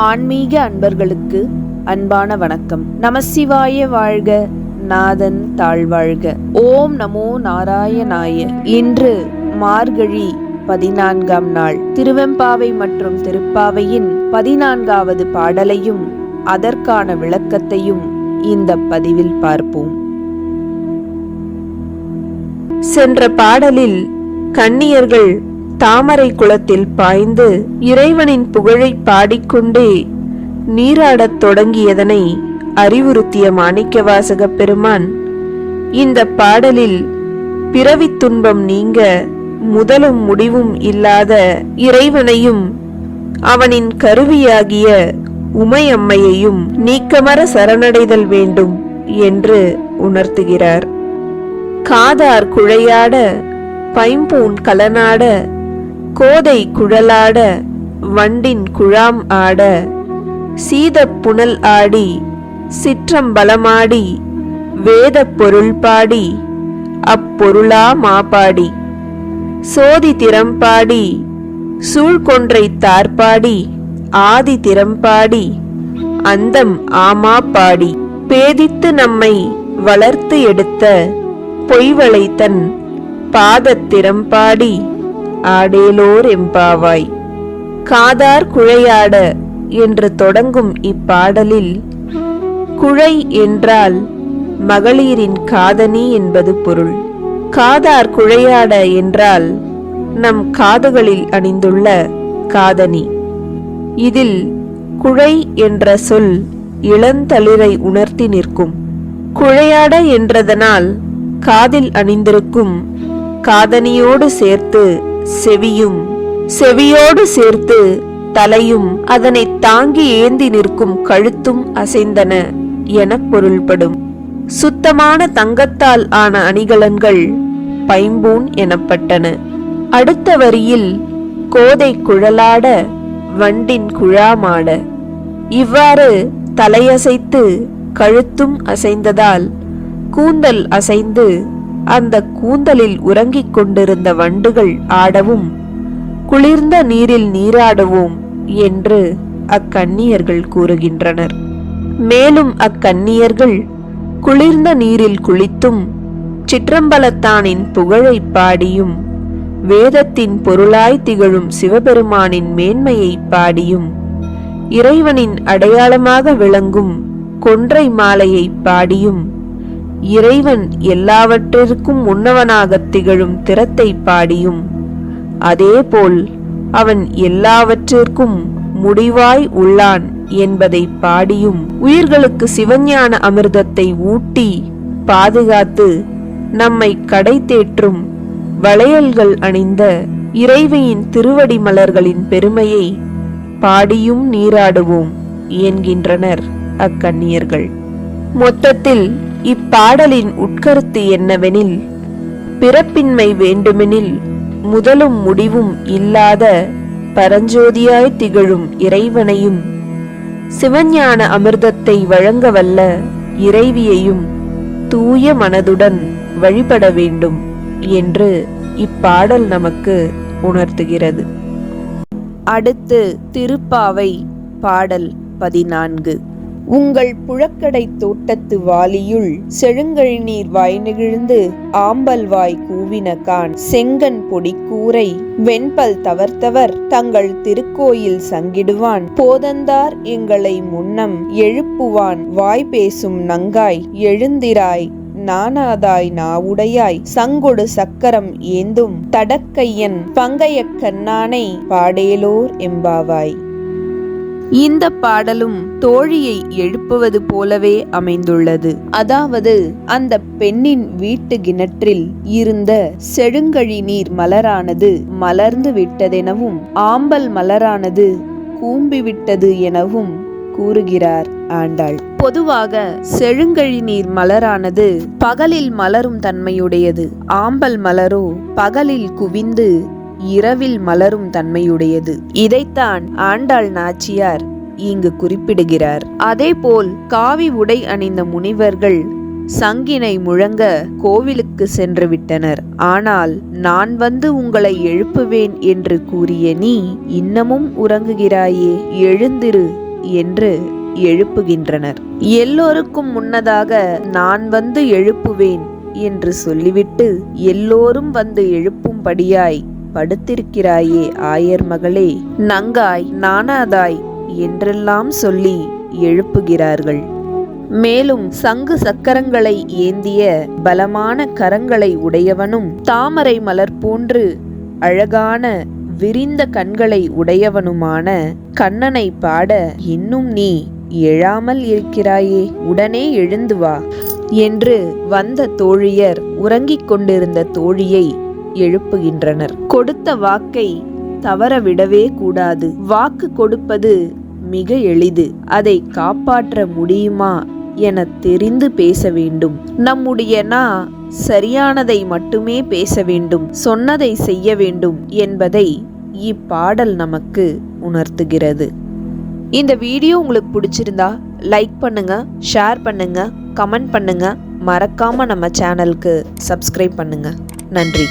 ஆன்மீக அன்பர்களுக்கு அன்பான வணக்கம். நமசிவாய வாழ்க நாதன் தாழ்வாழ்க. ஓம் நமோ நாராயணாய. இன்று மார்கழி பதினான்காம் நாள். திருவெம்பாவை மற்றும் திருப்பாவையின் பதினான்காவது பாடலையும் அதற்கான விளக்கத்தையும் இந்த பதிவில் பார்ப்போம். சென்ற பாடலில் கன்னியர்கள் தாமரை குளத்தில் பாய்ந்து இறைவனின் புகழை பாடிக்கொண்டே நீராடத் தொடங்கியதனை அறிவுறுத்திய மாணிக்கவாசகப் பெருமான் இந்த பாடலில் பிறவித் துன்பம் நீங்க முதலும் முடிவும் இல்லாத இறைவனையும் அவனின் கருவியாகிய உமையம்மையையும் நீக்கமர சரணடைதல் வேண்டும் என்று உணர்த்துகிறார். காதார் குழையாட பைம்பூன் கலனாட கோதை குழலாட வண்டின் குழாம் ஆட சீதப் புனல் ஆடி சிற்றம்பலமாடி வேதப் பொருள் பாடி அப்பொருளா மாபாடி. சோதி திறம்பாடி சூழ்கொன்றை தார்பாடி ஆதி திறம்பாடி அந்தம் ஆமா பாடி. பேதித்து நம்மை வளர்த்து எடுத்த பொய்வளை தன் பாதத்திறம்பாடி ஆடேலோர் எம்பாவாய். காதார் குழையாட என்று தொடங்கும் இப்பாடலில் குழை என்றால் மகளிரின் காதணி என்பது பொருள். காதார் குழையாட என்றால் நம் காதுகளில் அணிந்துள்ள காதணி. இதில் குழை என்ற சொல் இளந்தளிரை உணர்த்தி நிற்கும். குழையாட என்றதனால் காதில் அணிந்திருக்கும் காதனியோடு சேர்த்து செவியும் செவியோடு சேர்த்து தலையும் அதனை தாங்கி ஏந்தி நிற்கும் கழுத்தும் அசைந்தன என பொருள்படும். சுத்தமான தங்கத்தால் ஆன அணிகலன்கள் பைம்பூன் எனப்பட்டன. அடுத்த வரியில் கோதை குழலாட வண்டின் குழாமாட இவ்வாறு தலையசைத்து கழுத்தும் அசைந்ததால் கூந்தல் அசைந்து அந்த கூந்தலில் உறங்கிக் கொண்டிருந்த வண்டுகள் ஆடவும் குளிர்ந்த நீரில் நீராடுவோம் என்று அக்கன்னியர்கள் கூறுகின்றனர். மேலும் அக்கன்னியர்கள் குளிர்ந்த நீரில் குளித்தும் சிற்றம்பலத்தானின் புகழைப் பாடியும் வேதத்தின் பொருளாய் திகழும் சிவபெருமானின் மேன்மையை பாடியும் இறைவனின் அடையாளமாக விளங்கும் கொன்றை மாலையை பாடியும் இறைவன் எல்லாவற்றிற்கும் உன்னவனாக திகழும் திறத்தை பாடியும். அதேபோல் அவன் எல்லாவற்றிற்கும் முடிவாய் உள்ளான் என்பதை பாடியும். உயிர்களுக்கு சிவஞான அமிர்தத்தை ஊட்டி பாதுகாத்து நம்மை கடை தேற்றும் வளையல்கள் அணிந்த இறைவியின் திருவடி மலர்களின் பெருமையை பாடியும் நீராடுவோம் என்கின்றனர் அக்கன்னியர்கள் மொத்தத்தில் இப்பாடலின் உட்கருத்து என்னவெனில் பிறப்பின்மை வேண்டுமெனில் முதலும் முடிவும் இல்லாத பரஞ்சோதியாய் திகழும் இறைவனையும் சிவஞான அமிர்தத்தை வழங்க வல்ல இறைவியையும் தூய மனதுடன் வழிபட வேண்டும் என்று இப்பாடல் நமக்கு உணர்த்துகிறது. அடுத்து திருப்பாவை பாடல் பதினான்கு. உங்கள் புழக்கடை தோட்டத்து வாலியுள் செழுங்கழிநீர் வாய் நெகிழ்ந்து ஆம்பல் வாய் கூவின கான் செங்கன் பொடிக்கூரை வெண்பல் தவர்த்தவர் தங்கள் திருக்கோயில் சங்கிடுவான். போதந்தார் எங்களை முன்னம் எழுப்புவான். வாய் பேசும் நங்காய் எழுந்திராய். நானாதாய் நாவுடையாய். சங்கொடு சக்கரம் ஏந்தும் தடக்கையன் பங்கைய கண்ணானை பாடேலோர் எம்பாவாய். இந்த பாடலும் தோழியை எழுப்புவது போலவே அமைந்துள்ளது. அதாவது அந்த பெண்ணின் வீட்டு கிணற்றில் இருந்த செழுங்கழி நீர் மலரானது மலர்ந்து விட்டதெனவும் ஆம்பல் மலரானது கூம்பிவிட்டது எனவும் கூறுகிறார் ஆண்டாள். பொதுவாக செழுங்கழி நீர் மலரானது பகலில் மலரும் தன்மையுடையது. ஆம்பல் மலரோ பகலில் குவிந்து இரவில் மலரும் தன்மையுடையது. இதைத்தான் ஆண்டாள் நாச்சியார் இங்கு குறிப்பிடுகிறார். அதேபோல் காவி உடை அணிந்த முனிவர்கள் சங்கினை முழங்க கோவிலுக்கு சென்று விட்டனர். ஆனால் நான் வந்து உங்களை எழுப்புவேன் என்று கூறிய நீ இன்னமும் உறங்குகிறாயே எழுந்திரு என்று எழுப்புகின்றனர். எல்லோருக்கும் முன்னதாக நான் வந்து எழுப்புவேன் என்று சொல்லிவிட்டு எல்லோரும் வந்து எழுப்பும்படியாய் படுத்திருக்கிறாயே ஆயர் மகளே. நங்காய் நானாதாய் என்றெல்லாம் சொல்லி எழுப்புகிறார்கள். மேலும் சங்கு சக்கரங்களை ஏந்திய பலமான கரங்களை உடையவனும் தாமரை மலர் போன்று அழகான விரிந்த கண்களை உடையவனுமான கண்ணனை பாட இன்னும் நீ எழாமல் இருக்கிறாயே உடனே எழுந்து வா என்று வந்த தோழியர் உறங்கிக் கொண்டிருந்த தோழியை எழுப்புகின்றனர். கொடுத்த வாக்கை தவறவிடவே கூடாது. வாக்கு கொடுப்பது மிக எளிது. அதை காப்பாற்ற முடியுமா என தெரிந்து பேச வேண்டும். நம்முடைய நா சரியானதை மட்டுமே பேச வேண்டும். சொன்னதை செய்ய வேண்டும் என்பதை இப்பாடல் நமக்கு உணர்த்துகிறது. இந்த வீடியோ உங்களுக்கு பிடிச்சிருந்தா லைக் பண்ணுங்க ஷேர் பண்ணுங்க கமெண்ட் பண்ணுங்க. மறக்காம நம்ம சேனலுக்கு சப்ஸ்கிரைப் பண்ணுங்க. நன்றி.